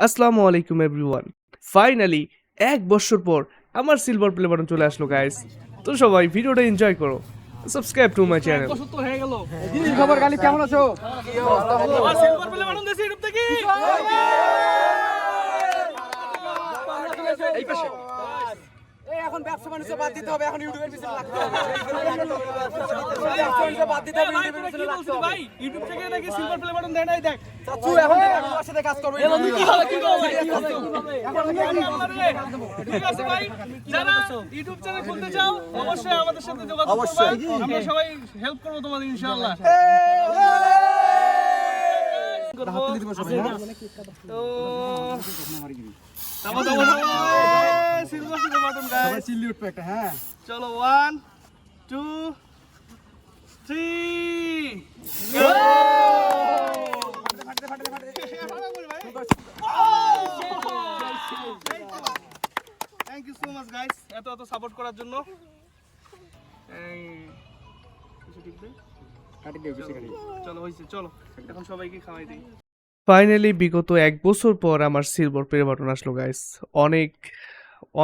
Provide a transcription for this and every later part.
আসসালামু আলাইকুম everyone finally এক বছর পর আমার সিলভার প্লে বাটন চলে আসলো গাইস তো সবাই ভিডিওটা এনজয় করো। সাবস্ক্রাইব টু মাই চ্যানেল দিদির খবর গালি কেমন আছো? সিলভার প্লে বাটন থেকে। এই পাশে। এখন ব্যবসা বাণিজ্য বাদ দিতে হবে এখন ইউটিউবের পিছনে লাগতে হবে। ব্যবসা বাণিজ্য বাদ দিতে হবে ইউটিউবের পিছনে লাগতে হবে। ইউটিউব থেকে নাকি সিলভার প্লে বাটন দেয় নাই? দেখ। চাচু এখন সাথে কাজ করব। কি হবে কি হবে ঠিক আছে ভাই যারা ইউটিউব চ্যানেল খুলতে চাও অবশ্যই আমাদের সাথে যোগাযোগ অবশ্যই। আমরা সবাই হেল্প করব তোমাদের ইনশাআল্লাহ। তো চিল্লি উঠবে একটা হ্যাঁ চলো one two three thank you so much guys এত এত সাপোর্ট করার জন্য। চলো হয়েছে চলো। এখন সবাইকে খাওয়াই দিই। ফাইনালি বিগত এক বছর পর আমার সিলভার প্লে বাটন আসলো গাইস অনেক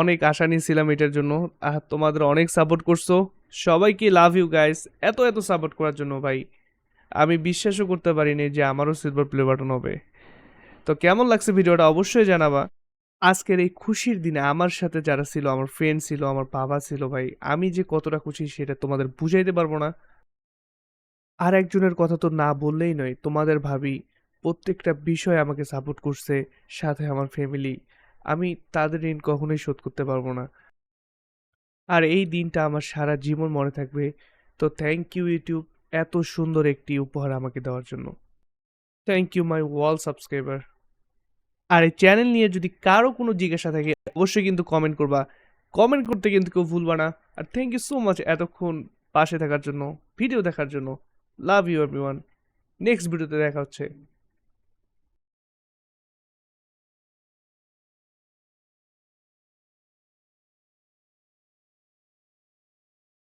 অনেক আশা নিয়েছিলাম এটার জন্য। তোমাদের অনেক সাপোর্ট করছ। সবাইকে লাভ ইউ গাইস এত এত সাপোর্ট করার জন্য ভাই। আমি বিশ্বাসও করতে পারিনি যে আমারও সিলভার প্লে বাটন হবে। তো কেমন লাগছে ভিডিওটা অবশ্যই জানাবা। আজকের এই খুশির দিনে আমার সাথে যারা ছিল, আমার ফ্রেন্ড ছিল, আমার বাবা ছিল ভাই, আমি যে কতটা খুশি সেটা তোমাদের বুঝাইতে পারব না। আর একজনের কথা তো না বললেই নয়, তোমাদের ভাবি প্রত্যেকটা বিষয় আমাকে সাপোর্ট করছে, সাথে আমার ফ্যামিলি আমি তাদের ঋণ কখনোই শোধ করতে পারব না। আর এই দিনটা আমার সারা জীবন মনে থাকবে। তো থ্যাংক ইউ ইউটিউব এত সুন্দর একটি উপহার আমাকে দেওয়ার জন্য। Thank you my all subscriber আর এই চ্যানেল নিয়ে যদি কারও কোনো জিজ্ঞাসা থাকে, অবশ্যই কিন্তু কমেন্ট করবা। কমেন্ট করতে কিন্তু কেউ ভুলবা না। আর থ্যাংক ইউ সো মাচ এতক্ষণ পাশে থাকার জন্য ভিডিও দেখার জন্য। লাভ ইউ এভরিওয়ান নেক্সট ভিডিওতে দেখা হচ্ছে।